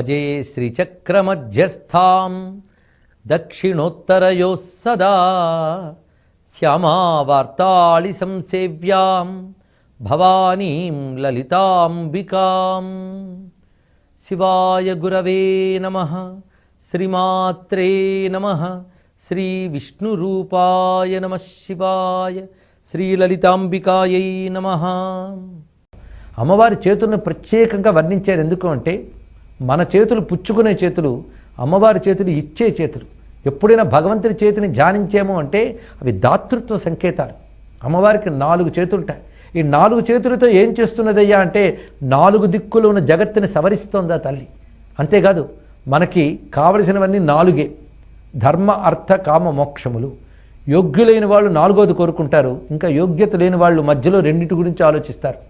భజే శ్రీచక్రమధ్యస్థాం. దక్షిణోత్తరయో సదా శ్యామావార్తాళి సంసేవ్యాం. భవానీం లలితాంబికాం. శివాయ గురవే నమ. శ్రీమాత్రే నమ. శ్రీ విష్ణురూపాయ నమ శివాయ. శ్రీలలితాంబికాయై నమ. అమ్మవారి చేతులను ప్రత్యేకంగా వర్ణించారు ఎందుకు అంటే మన చేతులు పుచ్చుకునే చేతులు అమ్మవారి చేతులు ఇచ్చే చేతులు. ఎప్పుడైనా భగవంతుని చేతిని ధ్యానించేమో అంటే అవి దాతృత్వ సంకేతాలు. అమ్మవారికి నాలుగు చేతులుంటాయి. ఈ నాలుగు చేతులతో ఏం చేస్తున్నదయ్యా అంటే నాలుగు దిక్కులు ఉన్న జగత్తుని సవరిస్తోందా తల్లి? అంతేకాదు మనకి కావలసినవన్నీ నాలుగే. ధర్మ అర్థ కామ మోక్షములు. యోగ్యులైన వాళ్ళు నాలుగోది కోరుకుంటారు. ఇంకా యోగ్యత లేని వాళ్ళు మధ్యలో రెండింటి గురించి ఆలోచిస్తారు.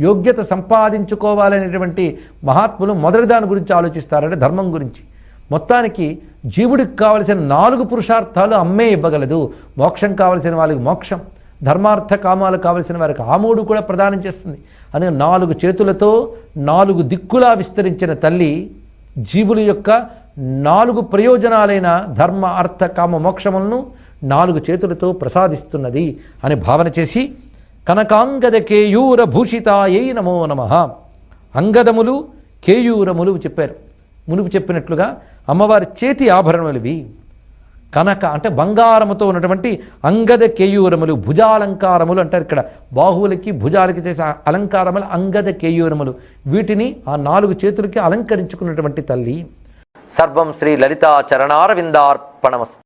యోగ్యత సంపాదించుకోవాలనేటువంటి మహాత్ములు మొదటి దాని గురించి ఆలోచిస్తారంటే ధర్మం గురించి. మొత్తానికి జీవుడికి కావలసిన నాలుగు పురుషార్థాలు అమ్మే ఇవ్వగలదు. మోక్షం కావలసిన వాళ్ళకి మోక్షం. ధర్మార్థ కామాలు కావలసిన వారికి ఆ మూడు కూడా ప్రదానం చేస్తుంది. అని నాలుగు చేతులతో నాలుగు దిక్కులా విస్తరించిన తల్లి జీవుల యొక్క నాలుగు ప్రయోజనాలైన ధర్మ అర్థ కామ మోక్షములను నాలుగు చేతులతో ప్రసాదిస్తున్నది అని భావన చేసి కనకాంగద కేయూర భూషితాయై నమో నమ. అంగదములు కేయూరములు చెప్పారు. మునుపు చెప్పినట్లుగా అమ్మవారి చేతి ఆభరణములు కనక అంటే బంగారముతో ఉన్నటువంటి అంగద కేయూరములు భుజాలంకారములు అంటారు ఇక్కడ. బాహువులకి భుజాలకి చేసే అలంకారములు అంగద కేయూరములు వీటిని ఆ నాలుగు చేతులకి అలంకరించుకున్నటువంటి తల్లి. సర్వం శ్రీ లలితా చరణారవిందార్పణమస్తు